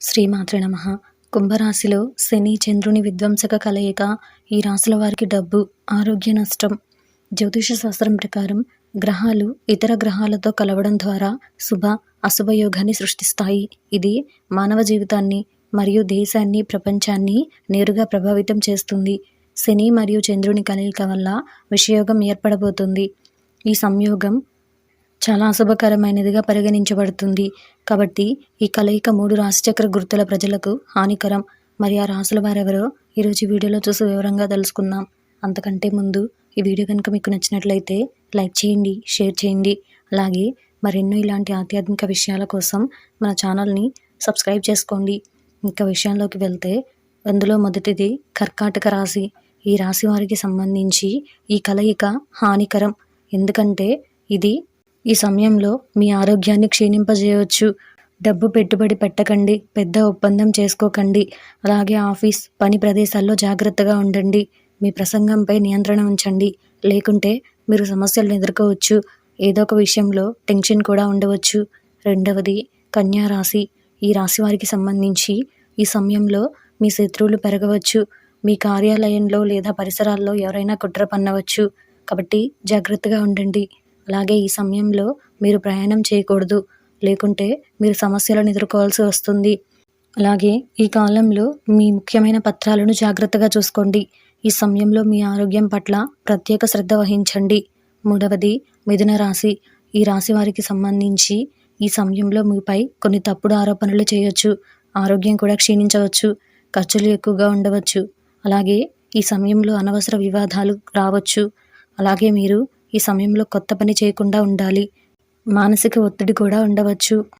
శ్రీమాత్ర నమ. కుంభరాశిలో శని చంద్రుని విధ్వంసక కలయిక ఈ రాశుల వారికి డబ్బు ఆరోగ్య నష్టం. జ్యోతిష శాస్త్రం ప్రకారం గ్రహాలు ఇతర గ్రహాలతో కలవడం ద్వారా శుభ అశుభ యోగాన్ని సృష్టిస్తాయి. ఇది మానవ జీవితాన్ని మరియు దేశాన్ని ప్రపంచాన్ని నేరుగా ప్రభావితం చేస్తుంది. శని మరియు చంద్రుని కలయిక వల్ల విషయోగం ఏర్పడబోతుంది. ఈ సంయోగం చాలా అశుభకరమైనదిగా పరిగణించబడుతుంది. కాబట్టి ఈ కలయిక మూడు రాశిచక్ర గుర్తుల ప్రజలకు హానికరం. మరి ఆ రాసుల వారెవరో ఈరోజు వీడియోలో చూసి వివరంగా తెలుసుకుందాం. అంతకంటే ముందు ఈ వీడియో కనుక మీకు నచ్చినట్లయితే లైక్ చేయండి షేర్ చేయండి. అలాగే మరెన్నో ఇలాంటి ఆధ్యాత్మిక విషయాల కోసం మన ఛానల్ని సబ్స్క్రైబ్ చేసుకోండి. ఇంకా విషయంలోకి వెళ్తే అందులో మొదటిది కర్కాటక రాశి. ఈ రాశి వారికి సంబంధించి ఈ కలయిక హానికరం. ఎందుకంటే ఇది ఈ సమయంలో మీ ఆరోగ్యాన్ని క్షీణింపజేయవచ్చు డబ్బు పెట్టుబడి పెట్టకండి పెద్ద ఒప్పందం చేసుకోకండి. అలాగే ఆఫీస్ పని ప్రదేశాల్లో జాగ్రత్తగా ఉండండి. మీ ప్రసంగంపై నియంత్రణ ఉంచండి. లేకుంటే మీరు సమస్యలను ఎదుర్కోవచ్చు. ఏదో ఒక విషయంలో టెన్షన్ కూడా ఉండవచ్చు. రెండవది కన్యా రాశి. ఈ రాశి వారికి సంబంధించి ఈ సమయంలో మీ శత్రువులు పెరగవచ్చు. మీ కార్యాలయంలో లేదా పరిసరాల్లో ఎవరైనా కుట్ర పన్నవచ్చు. కాబట్టి జాగ్రత్తగా ఉండండి. అలాగే ఈ సమయంలో మీరు ప్రయాణం చేయకూడదు. లేకుంటే మీరు సమస్యలను ఎదుర్కోవాల్సి వస్తుంది. అలాగే ఈ కాలంలో మీ ముఖ్యమైన పత్రాలను జాగ్రత్తగా చూసుకోండి. ఈ సమయంలో మీ ఆరోగ్యం పట్ల ప్రత్యేక శ్రద్ధ వహించండి. మూడవది మిథున రాశి. ఈ రాశి వారికి సంబంధించి ఈ సమయంలో మీపై కొన్ని తప్పుడు ఆరోపణలు చేయొచ్చు. ఆరోగ్యం కూడా క్షీణించవచ్చు. ఖర్చులు ఎక్కువగా ఉండవచ్చు. అలాగే ఈ సమయంలో అనవసర వివాదాలు రావచ్చు. అలాగే మీరు ఈ సమయంలో కొత్త పని చేయకుండా ఉండాలి. మానసిక ఒత్తిడి కూడా ఉండవచ్చు.